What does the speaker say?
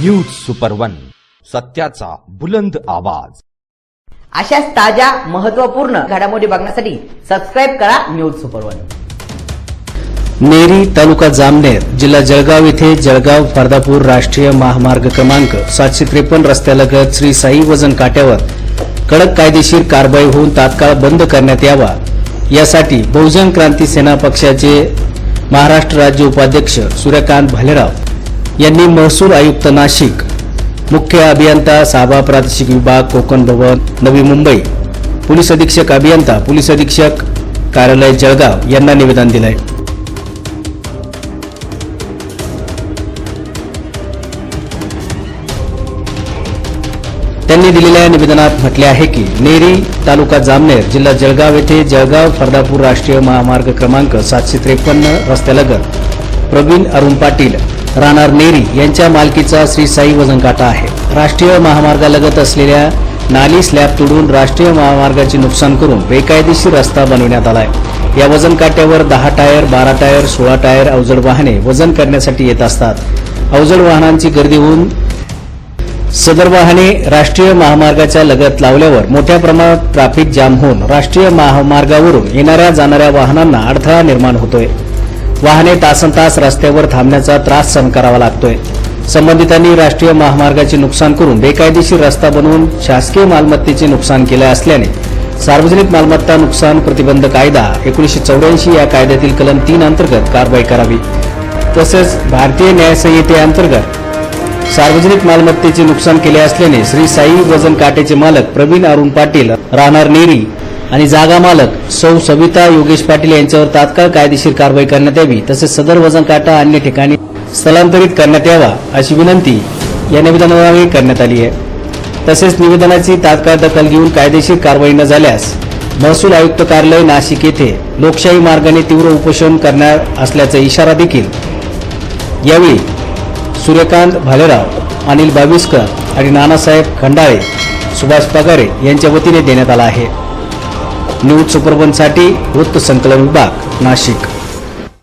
News super one सत्याचा बुलंद आवाज. अशाच ताज्या महत्त्वपूर्ण घडामोडी बघण्यासाठी सबस्क्राईब करा news super one Neri taluka Jamner जिल्हा जळगाव येथे जळगाव फर्दापूर राष्ट्रीय महामार्ग क्रमांक सातशे त्रेपन्न रस्त्यालगत श्री साई वजन काट्यावर कडक कायदेशीर कारवाई होऊन तात्काळ बंद करण्यात यावा. यासाठी बहुजन क्रांती सेना पक्षाचे महाराष्ट्र राज्य उपाध्यक्ष सूर्यकांत भालेराव यांनी महसूल आयुक्त नाशिक मुख्य अभियंता साबा प्रादेशिक विभाग कोकण भवन नवी मुंबई पोलीस अधीक्षक अभियंता पोलीस अधीक्षक कार्यालय जळगाव यांना निवेदन दिलंय. त्यांनी दिलेल्या निवेदनात म्हटले आहे की नेरी तालुका जामनेर जिल्हा जळगाव येथे जळगाव फर्दापूर राष्ट्रीय महामार्ग क्रमांक सातशे त्रेपन्न रस्त्यालगत प्रवीण अरुण पाटील राहणार नेरी यांच्या मालकीचा श्री साई वजन काटा आहे. राष्ट्रीय महामार्गालगत असलेल्या नाली स्लॅब तोडून राष्ट्रीय महामार्गाचे नुकसान करून बेकायदेशीर रस्ता बनवण्यात आलाय. या वजन काट्यावर दहा टायर बारा टायर सोळा टायर अवजड वाहने वजन करण्यासाठी येत असतात. अवजड वाहनांची गर्दी होऊन सदर वाहने राष्ट्रीय महामार्गाच्या लगत लावल्यावर मोठ्या प्रमाणात ट्रॅफिक जाम होऊन राष्ट्रीय महामार्गावरून येणाऱ्या जाणाऱ्या वाहनांना अडथळा निर्माण होतोय. वाहने तासन तास रस्त्यावर थांबण्याचा त्रास सहन करावा लागतोय. संबंधितांनी राष्ट्रीय महामार्गाचे नुकसान करून बेकायदेशीर रस्ता बनवून शासकीय मालमत्तेचे नुकसान केले असल्याने सार्वजनिक मालमत्ता नुकसान प्रतिबंध कायदा एकोणीसशे चौऱ्याऐंशी या कायद्यातील कलम तीन अंतर्गत कारवाई करावी. तसेच भारतीय न्यायसंहितेअंतर्गत सार्वजनिक मालमत्तेचे नुकसान केले असल्याने श्री साई वजन काटेचे मालक प्रवीण अरुण पाटील राहणार नेरी आणि जागा मालक सौ सविता योगेश पाटील यांच्यावर तात्काळ कायदेशीर कारवाई करण्यात यावी तसेच सदर वजन काटा अन्य ठिकाणी स्थलांतरित करण्यात यावा अशी विनंती या निवेदनाद्वारे करण्यात आली आहे. तसेच निवेदनाची तात्काळ दखल घेऊन कायदेशीर कारवाई न झाल्यास महसूल आयुक्त कार्यालय नाशिक येथे लोकशाही मार्गाने तीव्र उपोषण करणार असल्याचा इशारा देखील. यावेळी सूर्यकांत भालेराव अनिल बाविस्कर आणि नानासाहेब खंडाळे सुभाष पगारे यांच्या वतीने देण्यात आला आहे. न्यूज सुपरवनसाठी वृत्त संकलन विभाग नाशिक.